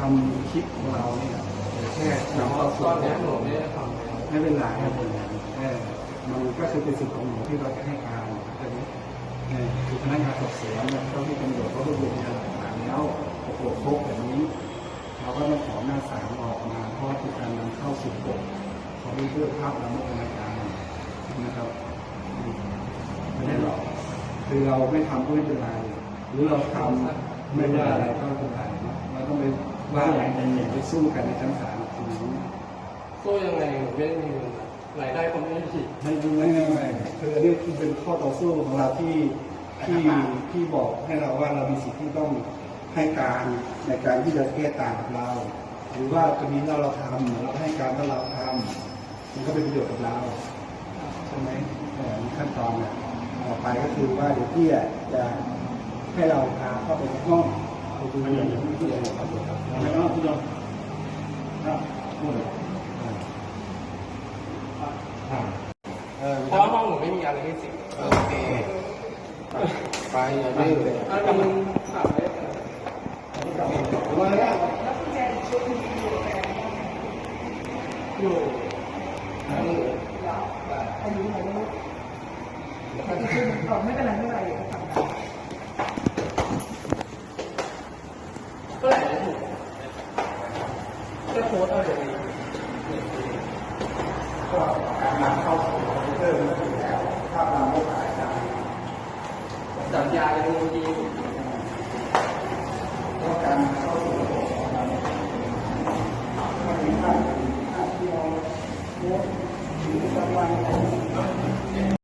ทำคลิปของเราเนี่ยแค่แต่นำว่าเข้าสู่ตอนนี้หนูไม่ได้ทำไม่เป็นไรไม่เป็นไรเออมันก็คือเป็นสิทธิ์ของหนูที่เราจะให้การใช่ไหมเออคือพนักงานสอบสวนเนี่ยเขาที่ตำรวจเขารวบรวมพยานหลักฐานแล้วปรากฏพบแบบนี้เราก็ต้องขอหน้าสามออกมาเพราะว่าเป็นการนำเข้าสู่กฎของเพื่อภาพลามกอนาจารนะครับไม่ได้หรอกคือเราไม่ทำก็ไม่เป็นไรหรือเราทำ ไม่ได้อะไรก็ไม่เป็นไรเนเราต้องไปว่าอะไรกันเนี่ยไปสู้กันในชั้นศาลทีนี้สู้ยังไงหนูไม่ได้มีเงินรายได้ก็ไม่ได้ผิดไม่ไม่ไม่ไม่คืออันนี้คือเป็นข้อต่อสู้ของเราที่ที่ที่บอกให้เราว่าเรามีสิทธิ์ที่ต้องให้การในการที่จะแก้ต่างกับเรา หรือว่าคดีเราเราทำเราให้การว่าเราทำมันก็เป็นประโยชน์กับเราใช่ไหมขั้นตอนเนี่ยต่อไปก็คือว่าเดี๋ยวพี่จะ ให้เราพาเข้าไปในห้องไปดูอย่างที่พี่บอกครับไม่ต้องพี่ยอมครับพูดเพราะว่าห้องหนูไม่มีอะไรให้สิงโอเคไปอย่าดื้อเลยถ้ามันขาดได้มาแล้วอยู่อายุไหนไม่รู้แต่ที่ชื่อมันบอกไม่เป็นไรไม่เป็นไร ก็โค้ดเอาจากนี้ก็การนำเข้าสู่คอมพิวเตอร์มาถึงแล้วภาพนำก็ขายได้สัญญาเทคโนโลยีก็การเข้าสู่ระบบของเราก็มีภาพภาพที่เราโค้ดถึงสัมพันธ์